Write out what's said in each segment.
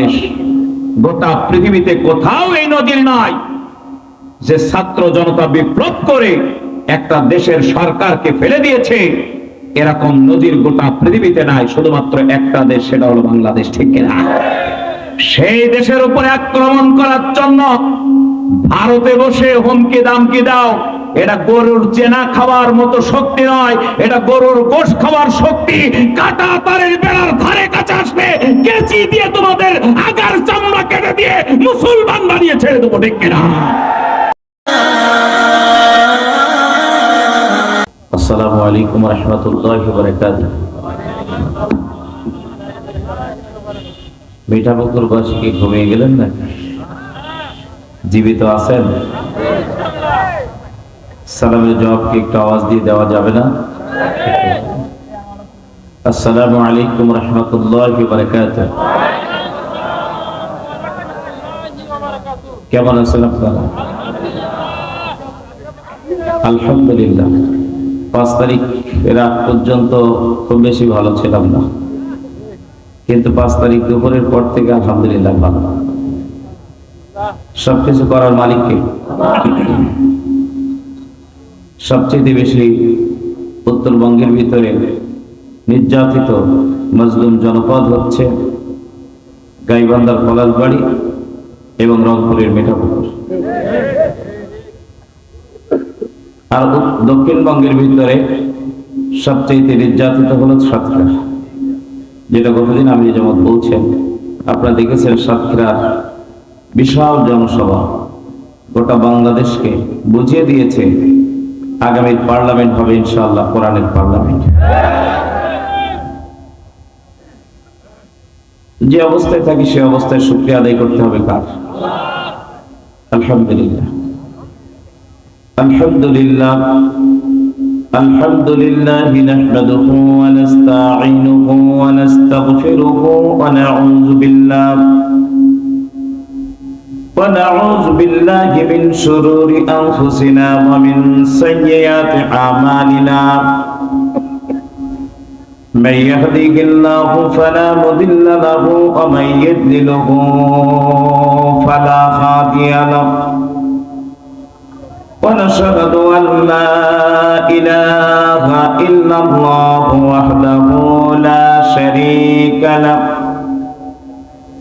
দেশ গোটা পৃথিবীতে কোথাও এই নজির নাই যে ছাত্র জনতা বিপ্লব করে একটা দেশের সরকারকে ফেলে দিয়েছে। এরকম নজির গোটা পৃথিবীতে নাই, শুধুমাত্র একটা দেশ, সেটা হলো বাংলাদেশ, ঠিক কিনা? সেই দেশের উপরে আক্রমণ করার জন্য ভারতে বসে হুমকি দামকি দাও। এটা গরুর চেনা খাওয়ার মতো শক্তি নয়, এটা গরুর গোশ খাওয়ার শক্তি। কাটা তারের বেড়ার ধারে কাছে আসবে, কেচি দিয়ে তোমাদের আগার চামড়া কেটে দিয়ে মুসলমান বানিয়ে ছেড়ে দেবো, ঠিক কিনা? আসসালামু আলাইকুম রহমতুল্লাহ বরকাত মিঠা বকুর বাসী কি ঘুমিয়ে গেলেন না জীবিত আছেন? সালামের জবাব কি একটু আওয়াজ দিয়ে দেওয়া যাবে না? আসসালামু আলাইকুম রহমতুল্লাহ কেমন আছেন আপনারা? আলহামদুলিল্লাহ। পাঁচ তারিখ এর আগ পর্যন্ত খুব বেশি ভালো ছিলাম না। কিন্তু পাঁচ তারিখ দুপুরের পর থেকে আলহামদুলিল্লাহ ভালো। সবকিছু করার মালিককে সবচেয়ে বেশি উত্তরবঙ্গের ভিতরে নির্যাতিত মজলুম জনপদ হচ্ছে গাইবান্ধার পলাশবাড়ি এবং রংপুরের মেঠাপুকুর। আর দক্ষিণবঙ্গের ভিতরে সবচেয়ে নির্যাতিত হলো সাতক্ষীরা। যেটা গতদিন আমি যেমন বলছেন, আপনারা দেখেছেন সাতক্ষীরার বিশাল জনসভা গোটা বাংলাদেশকে বুঝিয়ে দিয়েছে আগামী পার্লামেন্ট হবে ইনশাআল্লাহ কোরআনের পার্লামেন্ট যে অবস্থায় থাকি সে অবস্থায় শুক্রিয়া আদায় করতে হবে কার আলহামদুলিল্লাহ الحمد لله الحمد لله نحمده ونستعينه ونستغفره ونعوذ بالله ونعوذ بالله من شرور أنفسنا ومن سيئات أعمالنا من يهديه الله فلا مضل له ومن يضلله فلا هادي له ونشهد أن لا إله إلا الله وحده لا شريك له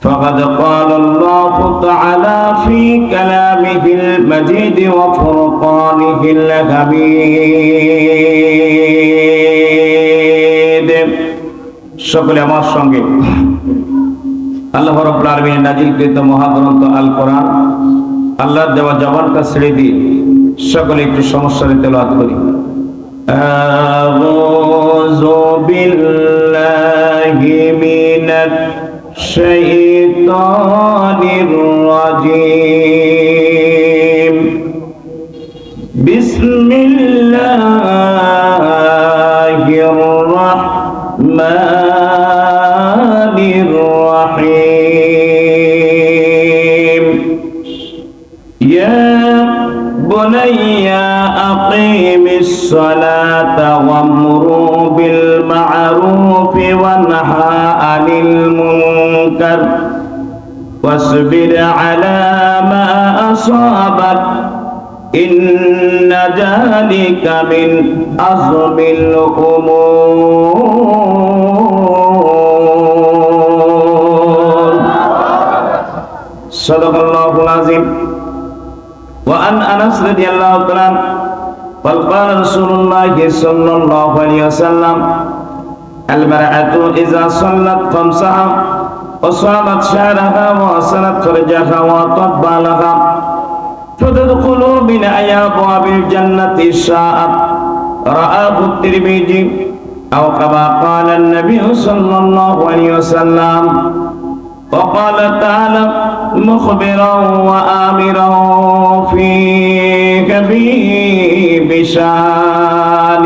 فقد قال الله تعالى في كلامه المجيد وفرقانه الحميد সকলে আমার সঙ্গে আল্লাহ রব্বুল আলামিনের নাজিলকৃত মহাগ্রন্থ আল কোরআন আল্লাহর দেওয়া জবানটা ছেড়ে দিয়ে সকলে একটু সমস্যারে তেলাওয়াত করি أعوذ بالله من الشيطان الرجيم بسم الله الرحمن الرحيم. يا بني أقيم الصلاة وامروا بالمعروف وانهى عن المنكر واصبر على ما أصابك إن ذلك من عزم الأمور. صدق الله العظيم. وعن أنس رضي الله عنه قال قال رسول الله صلى الله عليه وسلم المرأة إذا صلت خمسها وصامت شهرها وصلت فرجها وطب لها. فتدخل من أي أبواب الجنة شاءت رآه الترمذي أو كما قال النبي صلى الله عليه وسلم. وقال تعالى مخبرا وآمرا في كبير شأن.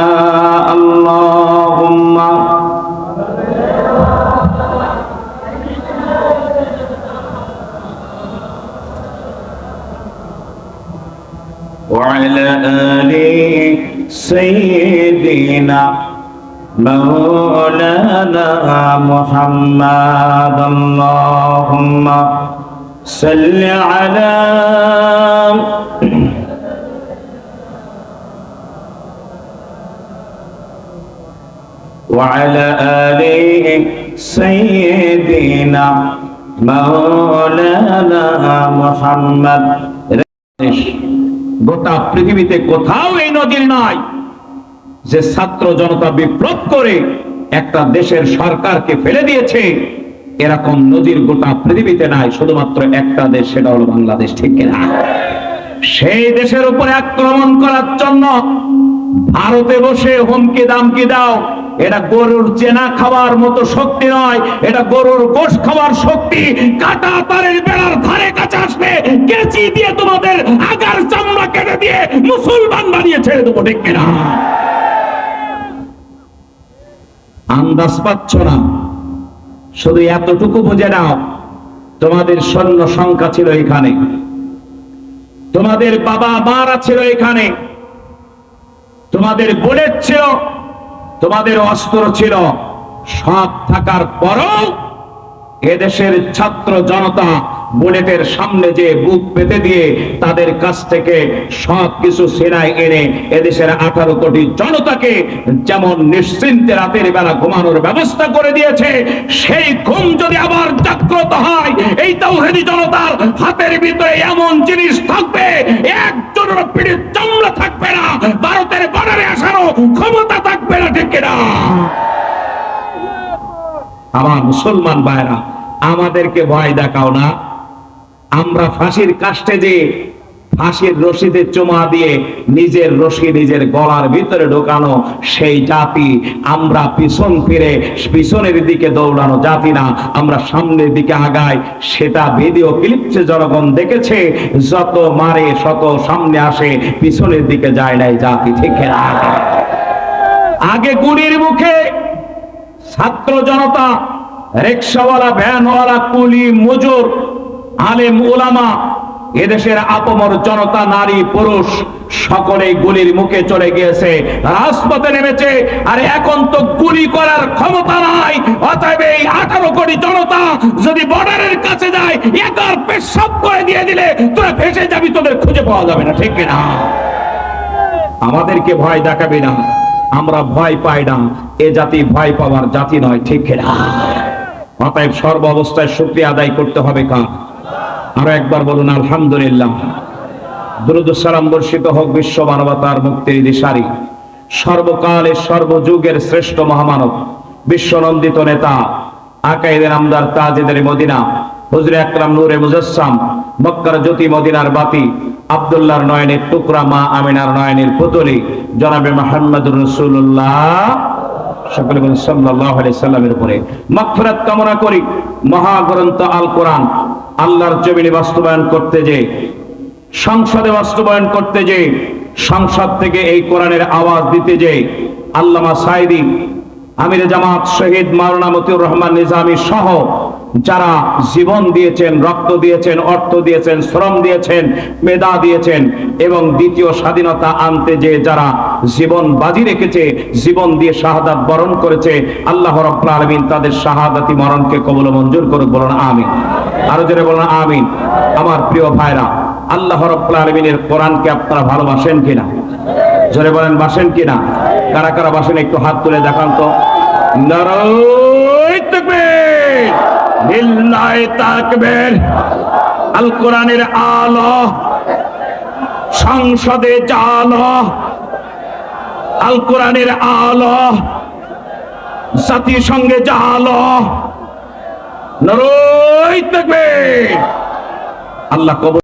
سيدنا مولانا محمد اللهم صل على وعلى آل سيدنا مولانا محمد. গোটা পৃথিবীতে কোথাও এই নজির নাই যে ছাত্র জনতা বিপ্লব করে একটা দেশের সরকারকে ফেলে দিয়েছে। এরকম নজির গোটা পৃথিবীতে নাই, শুধুমাত্র একটা দেশ, সেটা হলো বাংলাদেশ, ঠিক কিনা? সেই দেশের উপরে আক্রমণ করার জন্য ভারতে বসে হুমকি দামকি দাও। এটা গরুর চেনা খাওয়ার মতো শক্তি নয়, এটা গরুর গোশ খাওয়ার শক্তি। কাটা তারের বেড়ার ধারে কাছে আসবে, কেচি দিয়ে তোমাদের কেটে দিয়ে মুসলমান বানিয়ে ছেড়ে দেবো, ঠিক কিনা? আন্দাজ পাচ্ছ না? শুধু এতটুকু বুঝে নাও, তোমাদের সৈন্য সংখ্যা ছিল এখানে। তোমাদের বাবা মারা ছিল এখানে। তোমাদের বুলেট ছিল, তোমাদের অস্ত্র ছিল। সব থাকার পরও এদেশের ছাত্র জনতা বুলেটের সামনে যে বুক পেতে দিয়ে তাদের কাছ থেকে সব কিছু সেনায় এনে এদেশের আঠারো কোটি জনতাকে যেমন নিশ্চিন্তে রাতের বেলা ঘুমানোর ব্যবস্থা করে দিয়েছে, সেই ঘুম যদি আবার জাগ্রত হয়, এই তৌহেদি জনতার হাতের ভিতরে এমন জিনিস থাকবে, একজনের পিড়ির চামড়া থাকবে না, ভারতের বর্ডারে আসারও ক্ষমতা থাকবে না, ঠিক কিনা? আমার মুসলমান ভাইরা, আমাদেরকে ভয় দেখাও না। আমরা ফাঁসির কাষ্টে যে ফাঁসির রশিদে চুমা দিয়ে নিজের রশি নিজের গলার ভিতরে ঢোকানো, সেই জাতি আমরা পিছন ফিরে, পিছনের দিকে দৌড়ানো জাতি না, আমরা সামনের দিকে আগাই। সেটা ভিডিও ক্লিপসে জনগণ দেখেছে, যত মারে শত সামনে আসে, পিছনের দিকে যায় নাই জাতি থেকে না? আগে গুলির মুখে ছাত্র জনতা, রিক্সাওয়ালা, ভ্যানওয়ালা, কুলি, মজুর আলেম ওলামা এদেশের আপমর জনতা, নারী, পুরুষ, সকলেই গুলির মুখে চলে গিয়েছে। রাজপথে নেমেছে, আর এখন তো গুলি করার ক্ষমতা নাই। অতএব এই আঠারো কোটি জনতা যদি বর্ডারের কাছে যায় একার পেশাব করে দিয়ে দিলে তোরা ভেসে যাবি, তোদের খুঁজে পাওয়া যাবে না, ঠিক না আমাদেরকে ভয় দেখাবি না, আমরা ভয় পাই না, এ জাতি ভয় পাওয়ার জাতি নয়, ঠিক না অতএব সর্ব অবস্থায় শুক্রিয়া আদায় করতে হবে কার? আরও একবার বলুন, আলহামদুলিল্লাহ। দুরুদ সালাম বর্ষিত হোক বিশ্ব মানবতার মুক্তির দিশারি। সর্বকালের সর্বযুগের শ্রেষ্ঠ মহামানব, বিশ্বনন্দিত নেতা, আকাইদের আমদার তাজেদের মদিনা, হুজরে আকরাম নূরে মুজাসসাম, মক্কার জ্যোতি মদিনার বাতি, আব্দুল্লাহর নয়নের টুকরা মা আমিনার নয়নের পুতলি, জনাবে মাহমুদুর রসুল্লাহ সকলে বলেন, সাল্লাল্লাহু আলাইহি সাল্লামের উপরে মাগফিরাত কামনা করি, মহাগ্রন্থ আল কোরআন আল্লাহর জমিনে বাস্তবায়ন করতে যে, সংসদে বাস্তবায়ন করতে যে, সংসদ থেকে এই কোরআনের আওয়াজ দিতে যে, আল্লামা সাইদি আমির জামাত শহীদ মাওলানা রহমান নিজামী সহ যারা জীবন দিয়েছেন, রক্ত দিয়েছেন, অর্থ দিয়েছেন, শ্রম দিয়েছেন, মেধা দিয়েছেন এবং দ্বিতীয় স্বাধীনতা আনতে যে যারা জীবন বাজি রেখেছে, জীবন দিয়ে শাহাদাত বরণ করেছে, আল্লাহ আলামিন তাদের শাহাদাতি মরণকে কবল মঞ্জুর করুক, বলুন আমিন। আরও জোরে বলুন আমিন। আমার প্রিয় ভাইরা, আল্লাহ আলামিনের কোরআনকে আপনারা ভালোবাসেন কিনা? জোরে বলেন, বাসেন কিনা? কারা কারা বাসেন, একটু হাত তুলে দেখান তো। নারায় তাকবীর লিল্লাহি তাকবীর। আল কোরআনের আলো। সংসদে জাল আল। কোরআনের আলো। জাতিসংঘে জাল নরই থাকবে আল্লাহ কবর